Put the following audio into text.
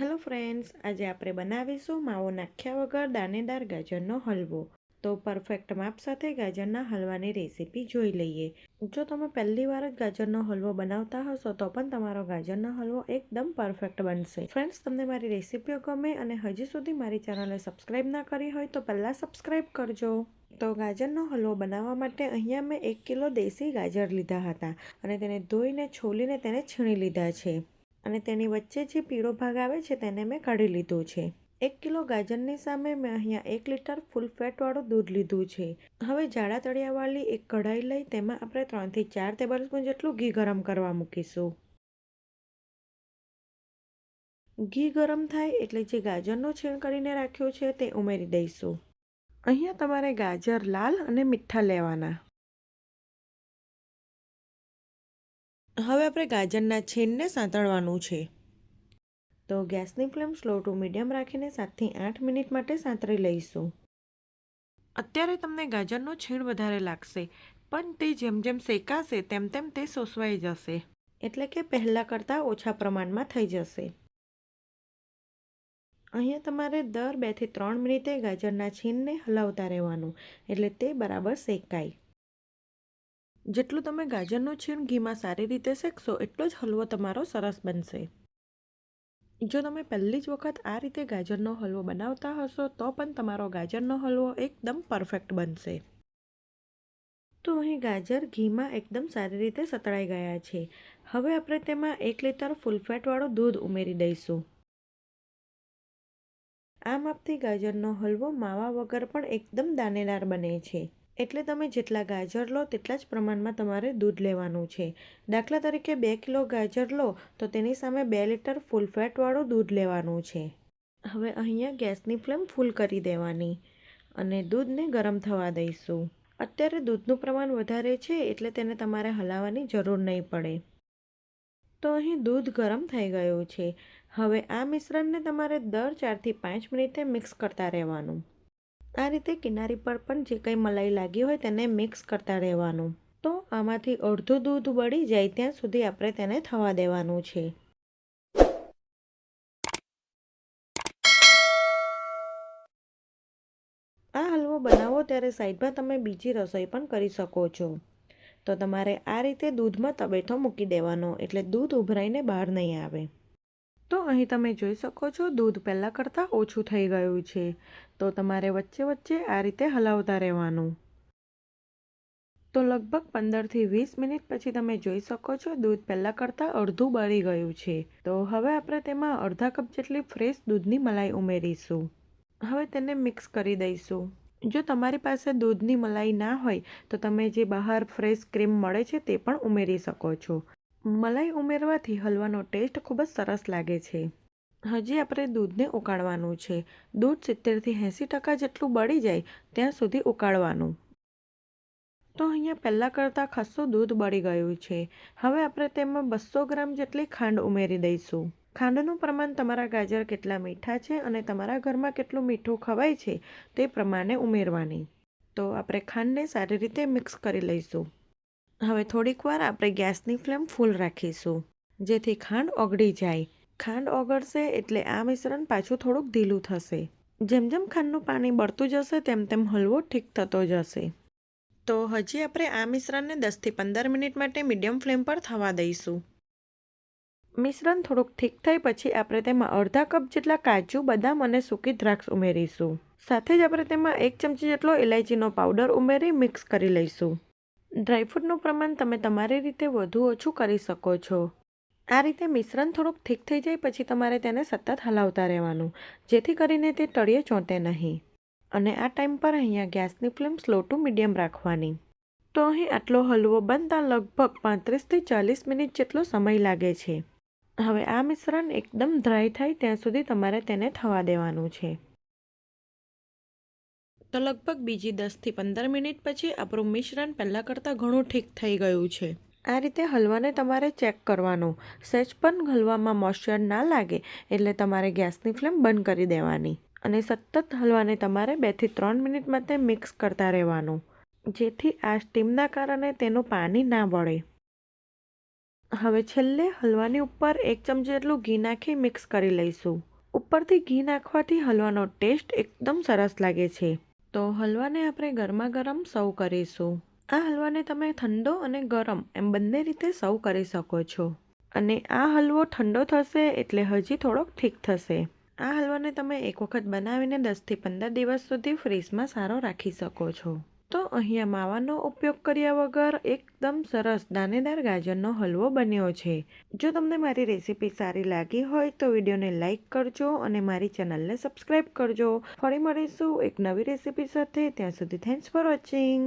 Hello friends, આજે આપણે બનાવીશું માવો નાખ્યા વગર દાણેદાર ગાજરનો હલવો. તો પરફેક્ટ માપ સાથે ગાજરના હલવાની રેસીપી જોઈ લઈએ. જો તમે પહેલી વાર જ ગાજરનો હલવો બનાવતા હશો, તો પણ તમારો ગાજરનો હલવો એકદમ પરફેક્ટ બનશે. ફ્રેન્ડ્સ, તમને મારી રેસીપીઓ ગમે અને હજી સુધી મારી ચેનલને સબસ્ક્રાઈબ ના કરી હોય, તો પહેલાં સબસ્ક્રાઈબ કરજો. તો ગાજરનો હલવો બનાવવા માટે અહીંયા મેં એક કિલો દેશી ગાજર લીધા હતા અને તેને ધોઈને, છોલીને તેને છીણી લીધા છે. અને તેની વચ્ચે જે પીળો ભાગ આવે છે તેને મેં કાઢી લીધું છે. એક કિલો ગાજરની સામે મેં અહીંયા એક લીટર ફૂલ ફેટવાળું દૂધ લીધું છે. હવે જાડા તળિયાવાળી એક કઢાઈ લઈ તેમાં આપણે ત્રણથી ચાર ટેબલ સ્પૂન જેટલું ઘી ગરમ કરવા મૂકીશું. ઘી ગરમ થાય એટલે જે ગાજરનો છીણ કરીને રાખ્યો છે તે ઉમેરી દઈશું. અહીંયા તમારે ગાજર લાલ અને મીઠા લેવાના. હવે આપણે ગાજરના છીણને સાંતળવાનું છે. તો ગેસની ફ્લેમ સ્લો ટુ મીડિયમ રાખીને સાતથી આઠ મિનિટ માટે સાંતળી લઈશું. અત્યારે તમને ગાજરનો છીણ વધારે લાગશે, પણ તે જેમ જેમ શેકાશે, તેમ તેમ તે સોસવાઈ જશે. એટલે કે પહેલાં કરતાં ઓછા પ્રમાણમાં થઈ જશે. અહીંયા તમારે દર બેથી ત્રણ મિનિટે ગાજરના છીણને હલાવતા રહેવાનું, એટલે તે બરાબર શેકાય. જેટલું તમે ગાજરનો છીણ ઘીમાં સારી રીતે શેકશો, એટલો જ હલવો તમારો સરસ બનશે. જો તમે પહેલી જ વખત આ રીતે ગાજરનો હલવો બનાવતા હશો, તો પણ તમારો ગાજરનો હલવો એકદમ પરફેક્ટ બનશે. તો અહીં ગાજર ઘીમાં એકદમ સારી રીતે સતળાઈ ગયા છે. હવે આપણે તેમાં એક લીટર ફૂલફેટવાળું દૂધ ઉમેરી દઈશું. આ માપથી ગાજરનો હલવો માવા વગર પણ એકદમ દાનેદાર બને છે. એટલે તમે જેટલા ગાજર લો તેટલા જ પ્રમાણમાં તમારે દૂધ લેવાનું છે. દાખલા તરીકે બે કિલો ગાજર લો તો તેની સામે બે લીટર ફૂલ ફેટવાળું દૂધ લેવાનું છે. હવે અહીંયા ગેસની ફ્લેમ ફૂલ કરી દેવાની અને દૂધને ગરમ થવા દઈશું. અત્યારે દૂધનું પ્રમાણ વધારે છે એટલે તેને તમારે હલાવવાની જરૂર નહીં પડે. તો અહીં દૂધ ગરમ થઈ ગયું છે. હવે આ મિશ્રણને તમારે દર ચારથી પાંચ મિનિટે મિક્સ કરતા રહેવાનું. આ રીતે કિનારી પર પણ જે કંઈ મલાઈ લાગી હોય તેને મિક્સ કરતા રહેવાનું. તો આમાંથી અડધું દૂધ બળી જાય ત્યાં સુધી આપણે તેને થવા દેવાનું છે. આ હલવો બનાવો ત્યારે સાઈડમાં તમે બીજી રસોઈ પણ કરી શકો છો. તો તમારે આ રીતે દૂધમાં તબેઠો મૂકી દેવાનો, એટલે દૂધ ઉભરાઈને બહાર નહીં આવે. તો અહીં તમે જોઈ શકો છો, દૂધ પહેલાં કરતાં ઓછું થઈ ગયું છે. તો તમારે વચ્ચે વચ્ચે આ રીતે હલાવતા રહેવાનું. તો લગભગ પંદરથી વીસ મિનિટ પછી તમે જોઈ શકો છો, દૂધ પહેલાં કરતાં અડધું બળી ગયું છે. તો હવે આપણે તેમાં અડધા કપ જેટલી ફ્રેશ દૂધની મલાઈ ઉમેરીશું. હવે તેને મિક્સ કરી દઈશું. જો તમારી પાસે દૂધની મલાઈ ના હોય, તો તમે જે બહાર ફ્રેશ ક્રીમ મળે છે તે પણ ઉમેરી શકો છો. મલાઈ ઉમેરવાથી હલવાનો ટેસ્ટ ખૂબ જ સરસ લાગે છે. હજી આપણે દૂધને ઉકાળવાનું છે. દૂધ સિત્તેરથી એંસી ટકા જેટલું બળી જાય ત્યાં સુધી ઉકાળવાનું. તો અહીંયા પહેલાં કરતાં ખાસ્સું દૂધ બળી ગયું છે. હવે આપણે તેમાં બસો ગ્રામ જેટલી ખાંડ ઉમેરી દઈશું. ખાંડનું પ્રમાણ તમારા ગાજર કેટલા મીઠા છે અને તમારા ઘરમાં કેટલું મીઠું ખવાય છે તે પ્રમાણે ઉમેરવાની. તો આપણે ખાંડને સારી રીતે મિક્સ કરી લઈશું. હવે થોડીક વાર આપણે ગેસની ફ્લેમ ફૂલ રાખીશું, જેથી ખાંડ ઓગળી જાય. ખાંડ ઓગળશે એટલે આ મિશ્રણ પાછું થોડુંક ઢીલું થશે. જેમ જેમ ખાંડનું પાણી બળતું જશે, તેમ તેમ હલવો ઠીક થતો જશે. તો હજી આપણે આ મિશ્રણને દસથી પંદર મિનિટ માટે મીડિયમ ફ્લેમ પર થવા દઈશું. મિશ્રણ થોડુંક ઠીક થઈ પછી આપણે તેમાં અડધા કપ જેટલા કાજુ, બદામ અને સૂકી દ્રાક્ષ ઉમેરીશું. સાથે જ આપણે તેમાં એક ચમચી જેટલો ઇલાયચીનો પાવડર ઉમેરી મિક્સ કરી લઈશું. ડ્રાયફ્રૂટનું પ્રમાણ તમે તમારી રીતે વધુ ઓછું કરી શકો છો. આ રીતે મિશ્રણ થોડુંક ઠીક થઈ જાય પછી તમારે તેને સતત હલાવતા રહેવાનું, જેથી કરીને તે તળિયે ચોંટે નહીં. અને આ ટાઈમ પર અહીંયા ગેસની ફ્લેમ સ્લો ટુ મીડિયમ રાખવાની. તો અહીં આટલો હલવો બનતા લગભગ પાંત્રીસથી ચાલીસ મિનિટ જેટલો સમય લાગે છે. હવે આ મિશ્રણ એકદમ ડ્રાય થાય ત્યાં સુધી તમારે તેને થવા દેવાનું છે. તો લગભગ બીજી દસથી પંદર મિનિટ પછી આપણું મિશ્રણ પહેલાં કરતાં ઘણું ઠીક થઈ ગયું છે. આ રીતે હલવાને તમારે ચેક કરવાનું. સહેજ પણ હલવામાં મોઇશ્ચર ના લાગે એટલે તમારે ગેસની ફ્લેમ બંધ કરી દેવાની. અને સતત હલવાને તમારે બેથી ત્રણ મિનિટ માટે મિક્સ કરતા રહેવાનું. જેથી આ સ્ટીમના કારણે તેનું પાણી ના વળે. હવે છેલ્લે હલવાની ઉપર એક ચમચી જેટલું ઘી નાખી મિક્સ કરી લઈશું. ઉપરથી ઘી નાખવાથી હલવાનો ટેસ્ટ એકદમ સરસ લાગે છે. તો હલવાને આપણે ગરમા ગરમ સર્વ કરીશું. આ હલવાને તમે ઠંડો અને ગરમ એમ બંને રીતે સર્વ કરી શકો છો. અને આ હલવો ઠંડો થશે એટલે હજી થોડોક ઠીક થશે. આ હલવાને તમે એક વખત બનાવીને દસથી પંદર દિવસ સુધી ફ્રીજમાં સારો રાખી શકો છો. તો અહીંયા માવાનો ઉપયોગ કર્યા વગર એકદમ સરસ દાણેદાર ગાજરનો હલવો બન્યો છે. જો તમને મારી રેસીપી સારી લાગી હોય તો વિડીયોને લાઇક કરજો અને મારી ચેનલને સબસ્ક્રાઈબ કરજો. ફરી મળીશું એક નવી રેસીપી સાથે. ત્યાં સુધી થેન્ક્સ ફોર વોચિંગ